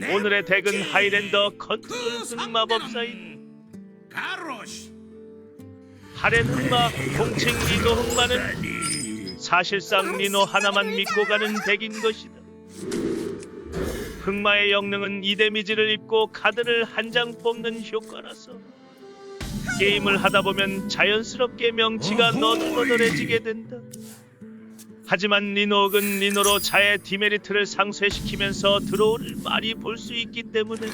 오늘의 덱은 하이랜더 컨트롤 흑마법사인? 가로시. 하렌 흑마 통칭 리노 흑마는 사실상 리노 하나만 믿고 가는 덱인 것이다. 흑마의 영능은 이 데미지를 입고 카드를 한 장 뽑는 효과라서 게임을 하다 보면 자연스럽게 명치가 너덜너덜해지게 된다. 하지만 리노옥은 리노로 자의 디메리트를 상쇄시키면서 드로우를 많이 볼 수 있기 때문에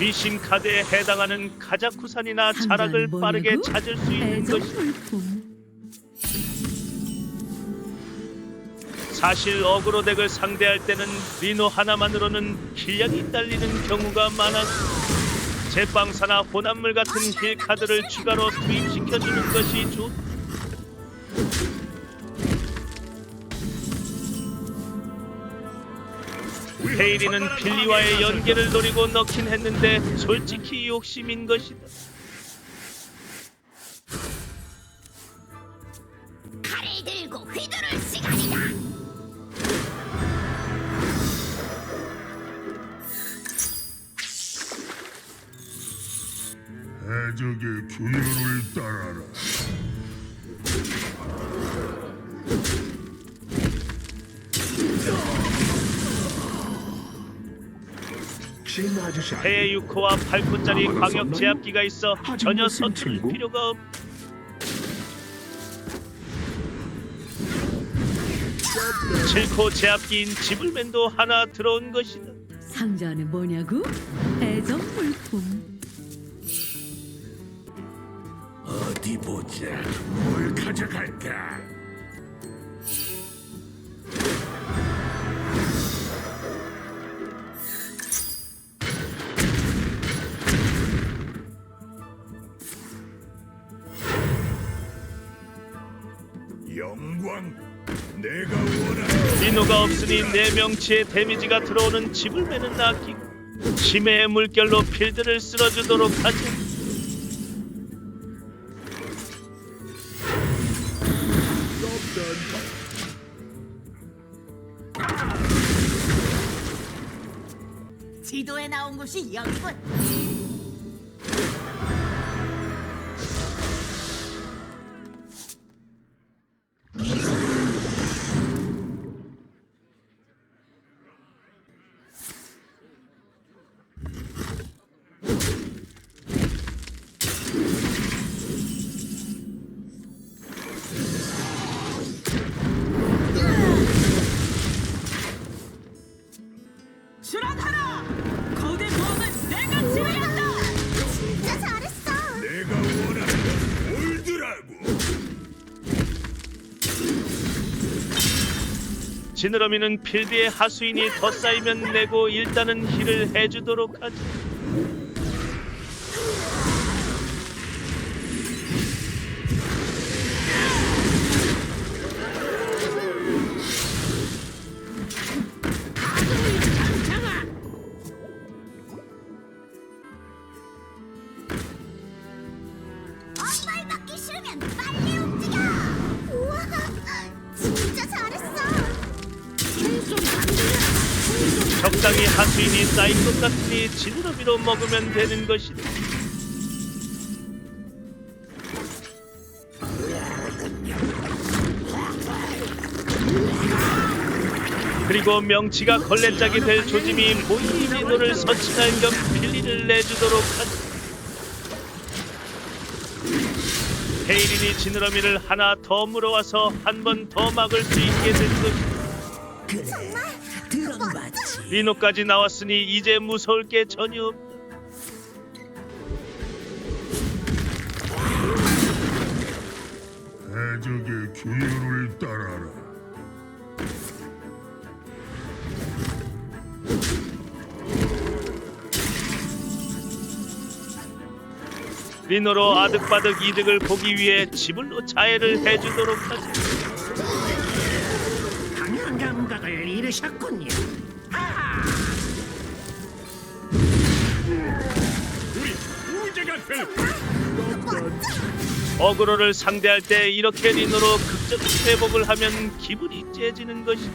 귀신 카드에 해당하는 카자쿠산이나 자락을 빠르게? 찾을 수 있는 애정 것이다. 물품. 사실 어그로 덱을 상대할 때는 리노 하나만으로는 킬량이 딸리는 경우가 많아서 제빵사나 혼합물 같은 힐 카드를 추가로 투입시켜주는 것이 좋다. 헤이리는 빌리와의 연계를 노리고 넣긴 했는데 솔직히 욕심인 것이다. 칼을 들고 휘두를 시간이다. 해적의 균열을 따라라 해의 6호와 8호짜리 광역 제압기가 있어 전혀 서투를 필요가 없. 칠코 제압기인 지불맨도 하나 들어온 것이다. 상자 안에 뭐냐고? 애정 물품. 어디 보자 뭘 가져갈까 영광 내가 원하는 리노가 없으니 내 명치에 데미지가 들어오는 지불맨은 아끼고 심해의 물결로 필드를 쓸어주도록 하자. 지도에 나온 곳이 여기군. 실현하라! 거대 보험은 내가 지휘한다! 진짜 잘했어. 내가 원하는 건 골드라고 지느러미는 필드에 하수인이 더 쌓이면 내고 일단은 힐을 해주도록 하자. 적당히 하수인이 쌓인 것 같으니 지느러미로 먹으면 되는 것이다. 그리고 명치가 걸레짝이 될 조짐이 모이리노를 서칭할 겸 필리를 내주도록 하자. 헤이린이 지느러미를 하나 더 물어와서 한 번 더 막을 수 있게 된 것이다. 리노까지 나왔으니 이제 무서울 게 전혀 없다. 해적의 균열을 따라라 리노로 아득바득 이득을 보기 위해 지불로 자해를 해주도록 하자. 강한 감각을 잃으셨군요. 어그로를 상대할 때 이렇게 리노로 극적 회복을 하면 기분이 째지는 것이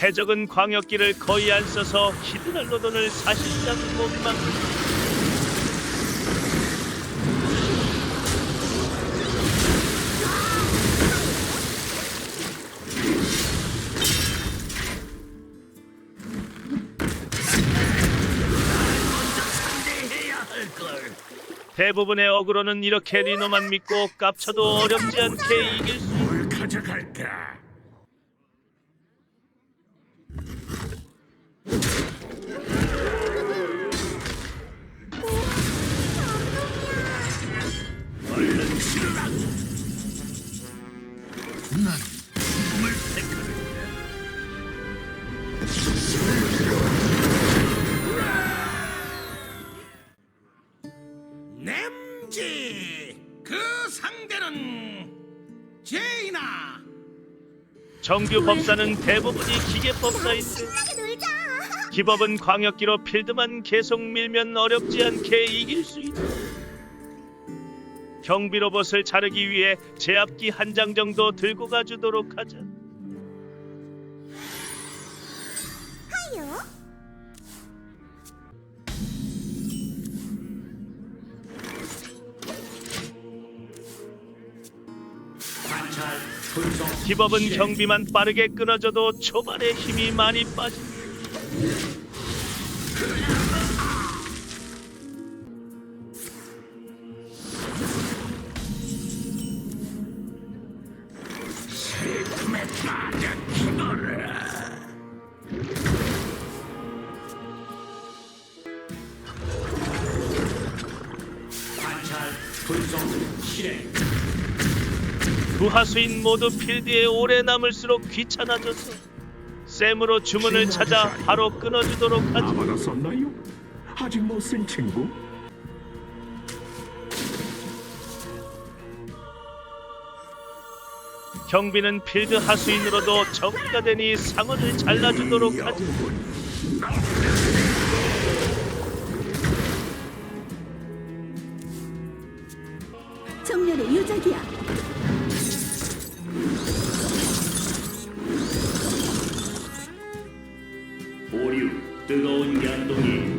해적은 광역기를 거의 안 써서 히드랄로돈을 사실상 못 막는다. 대부분의 어그로는 이렇게 리노만 믿고 깝쳐도 어렵지 않게 이길 수 뭘 가져갈까? 난 죽음을 택하는 냄지 그 상대는 제이나 정규 법사는 대부분이 기계 법사인데 신나게 놀자. 기법은 광역기로 필드만 계속 밀면 어렵지 않게 이길 수 있다. 경비 로봇을 자르기 위해 제압기 한 장 정도 들고 가주도록 하자. 하요. 기법은 경비만 빠르게 끊어져도 초반에 힘이 많이 빠진다. 부하수인 모두 필드에 오래 남을수록 귀찮아져서 샘으로 주문을 찾아 바로 끊어주도록 하지. 썼나요? 아직 못 쓴 친구? 경비는 필드 하수인으로도 적기가 되니 상어를 잘라주도록 하지. 의 유작이야. 오류 뜨거운 양동이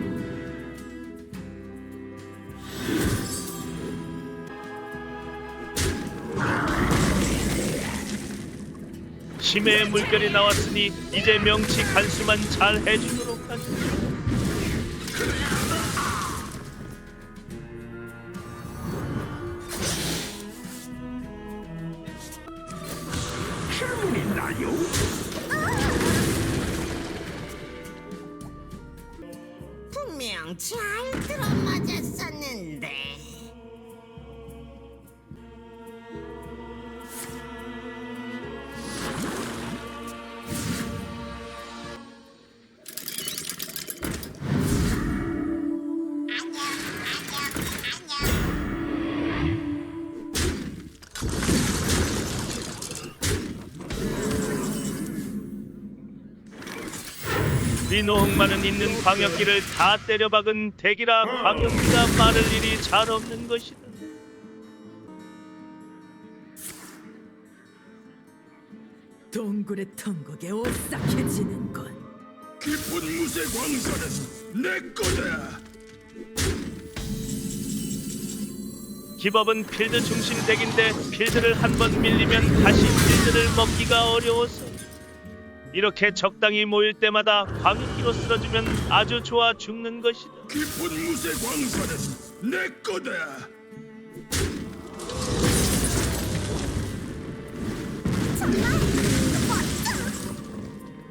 심해의 물결이 나왔으니 이제 명치 간수만 잘 해주도록 리노 흑마는 있는 광역기를 다 때려박은 대기라 광역기가 마를 일이 잘 없는 것이다. 동굴의 통곡에 오싹해지는군. 깊은 무쇠 광선은 내 거다. 기법은 필드 중심 덱인데 필드를 한 번 밀리면 다시 필드를 먹기가 어려워서 이렇게 적당히 모일 때마다 광역기로 쓸어주면 아주 좋아 죽는 것이다. 깊은 무쇠 광선은 내 거다.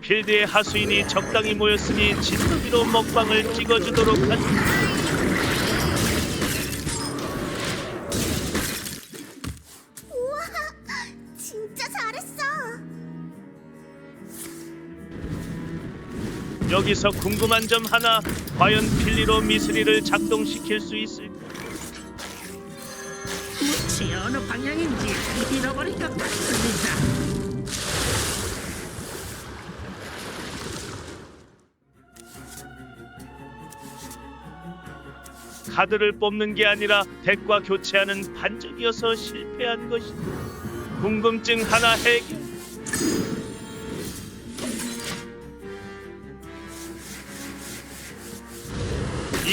필드의 하수인이 적당히 모였으니 진더기로 먹방을 찍어주도록 하지. 여기서 궁금한 점 하나, 과연 필리로 미스리를 작동시킬 수 있을까? 무치 어느 방향인지 잃어버릴 것 같습니다. 카드를 뽑는 게 아니라 덱과 교체하는 반적이어서 실패한 것이다. 궁금증 하나 해결.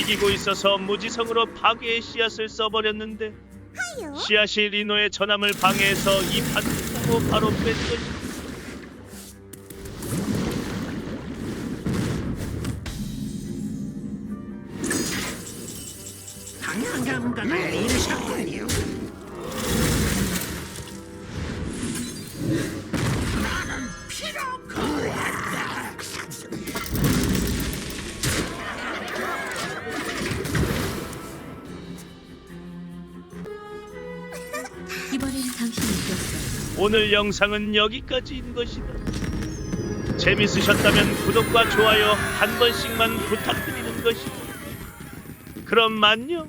이기고 있어서 무지성으로 파괴의 씨앗을 써버렸는데. 씨앗이 리노의 전함을 방해해서 이 판하고 바로 뺀 것이 당연 감각을 잃으셨군 이번엔 당신이 이겼어. 오늘 영상은 여기까지인 것이다. 재밌으셨다면 구독과 좋아요 한 번씩만 부탁드리는 것이다. 그럼 안녕.